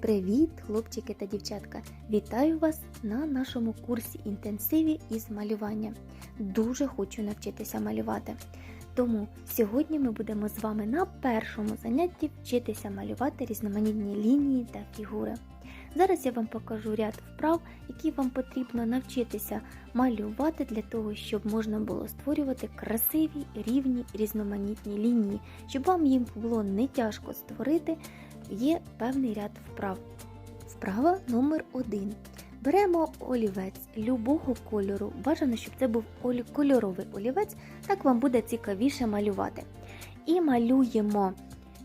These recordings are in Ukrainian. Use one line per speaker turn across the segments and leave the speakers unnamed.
Привіт, хлопчики та дівчатка! Вітаю вас на нашому курсі інтенсиві із малювання. Дуже хочу навчитися малювати. Тому сьогодні ми будемо з вами на першому занятті вчитися малювати різноманітні лінії та фігури. Зараз я вам покажу ряд вправ, які вам потрібно навчитися малювати для того, щоб можна було створювати красиві, рівні, різноманітні лінії, щоб вам їм було не тяжко створити є певний ряд вправ. Вправа номер 1 Беремо олівець любого кольору. Бажано, щоб це був кольоровий олівець, так вам буде цікавіше малювати. І малюємо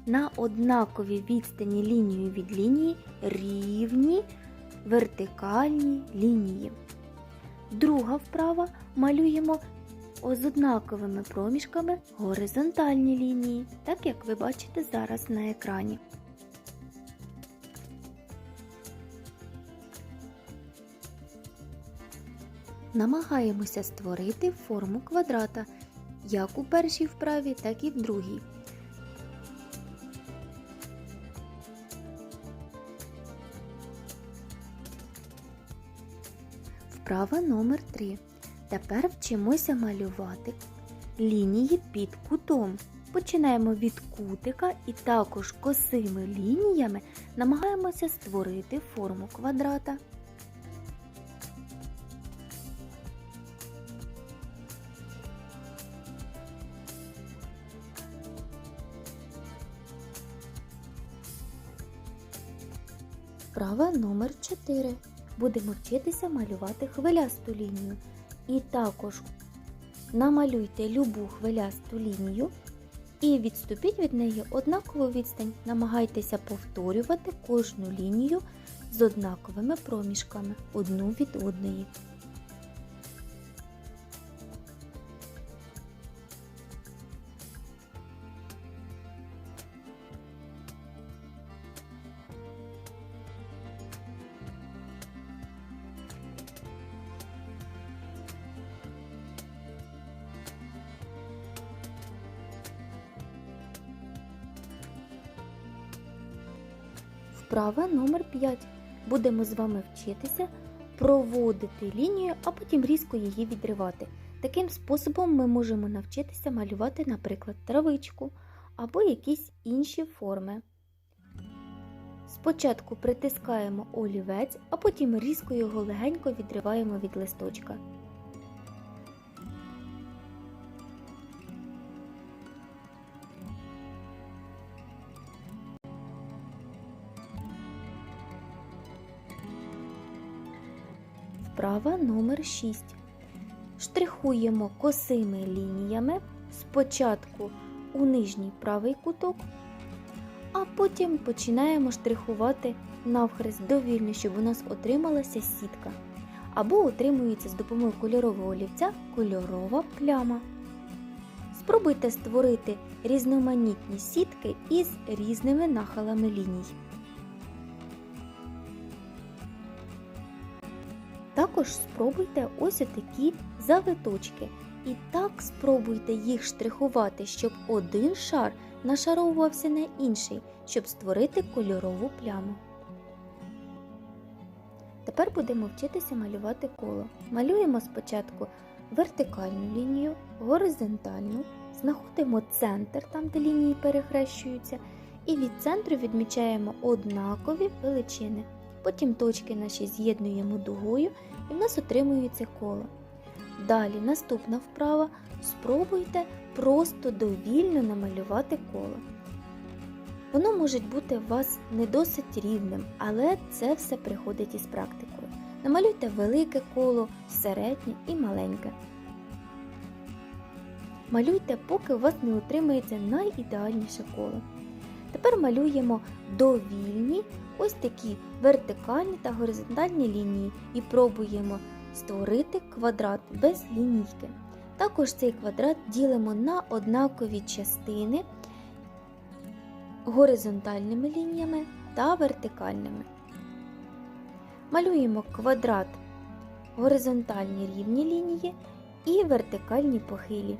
на однаковій відстані лінію від лінії рівні вертикальні лінії. Друга вправа малюємо з однаковими проміжками горизонтальні лінії, так як ви бачите зараз на екрані. Намагаємося створити форму квадрата як у першій вправі, так і в другій. Вправа номер 3. Тепер вчимося малювати лінії під кутом. Починаємо від кутика і також косими лініями намагаємося створити форму квадрата. Вправа номер 4. Будемо вчитися малювати хвилясту лінію. І також намалюйте любу хвилясту лінію і відступіть від неї однакову відстань. Намагайтеся повторювати кожну лінію з однаковими проміжками одну від одної. Вправа номер 5. Будемо з вами вчитися проводити лінію, а потім різко її відривати. Таким способом ми можемо навчитися малювати, наприклад, травичку або якісь інші форми. Спочатку притискаємо олівець, а потім різко його легенько відриваємо від листочка. Вправа номер 6. Штрихуємо косими лініями спочатку у нижній правий куток, а потім починаємо штрихувати навхрест довільно, щоб у нас отрималася сітка. Або отримується з допомогою кольорового олівця кольорова пляма. Спробуйте створити різноманітні сітки із різними нахилами ліній. Також спробуйте ось отакі завиточки. І так спробуйте їх штрихувати, щоб один шар нашаровувався на інший, щоб створити кольорову пляму. Тепер будемо вчитися малювати коло. Малюємо спочатку вертикальну лінію, горизонтальну, знаходимо центр, там де лінії перехрещуються, і від центру відмічаємо однакові величини. Потім точки наші з'єднуємо дугою і в нас отримується коло. Далі наступна вправа. Спробуйте просто довільно намалювати коло. Воно може бути у вас не досить рівним, але це все приходить із практикою. Намалюйте велике коло, середнє і маленьке. Малюйте, поки у вас не отримається найідеальніше коло. Тепер малюємо довільні ось такі вертикальні та горизонтальні лінії і пробуємо створити квадрат без лінійки. Також цей квадрат ділимо на однакові частини горизонтальними лініями та вертикальними. Малюємо квадрат горизонтальні рівні лінії і вертикальні похилі.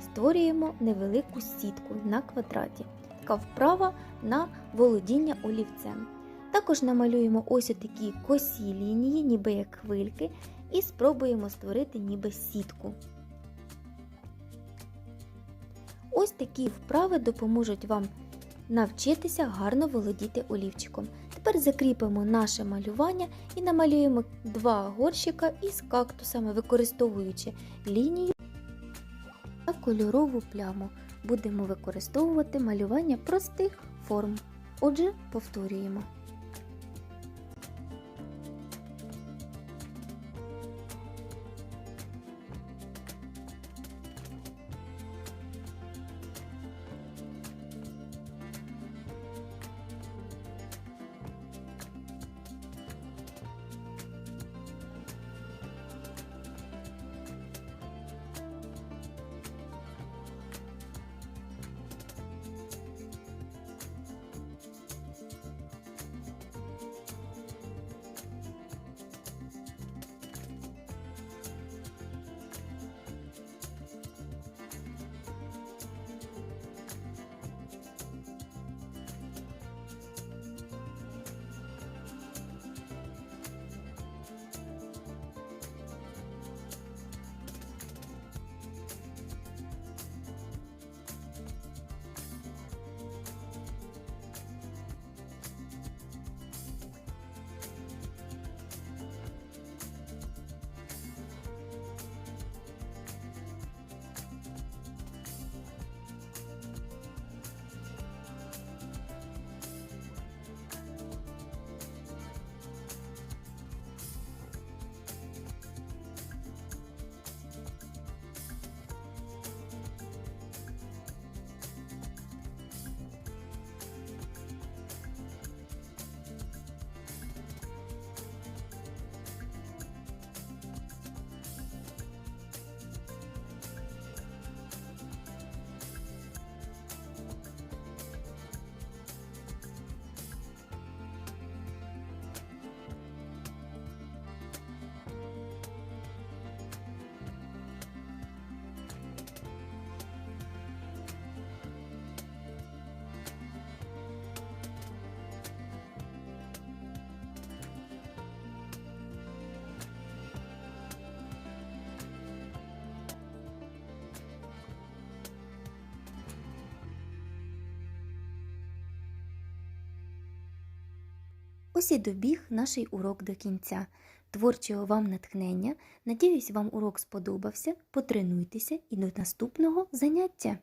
Створюємо невелику сітку на квадраті. Коротка вправа на володіння олівцем. Також намалюємо ось такі косі лінії, ніби як хвильки, і спробуємо створити ніби сітку. Ось такі вправи допоможуть вам навчитися гарно володіти олівчиком. Тепер закріпимо наше малювання і намалюємо два горщика із кактусами, використовуючи лінію та кольорову пляму. Будемо використовувати малювання простих форм. Отже, повторюємо. Ось і добіг наш урок до кінця. Творчого вам натхнення. Надіюсь, вам урок сподобався. Потренуйтеся і до наступного заняття!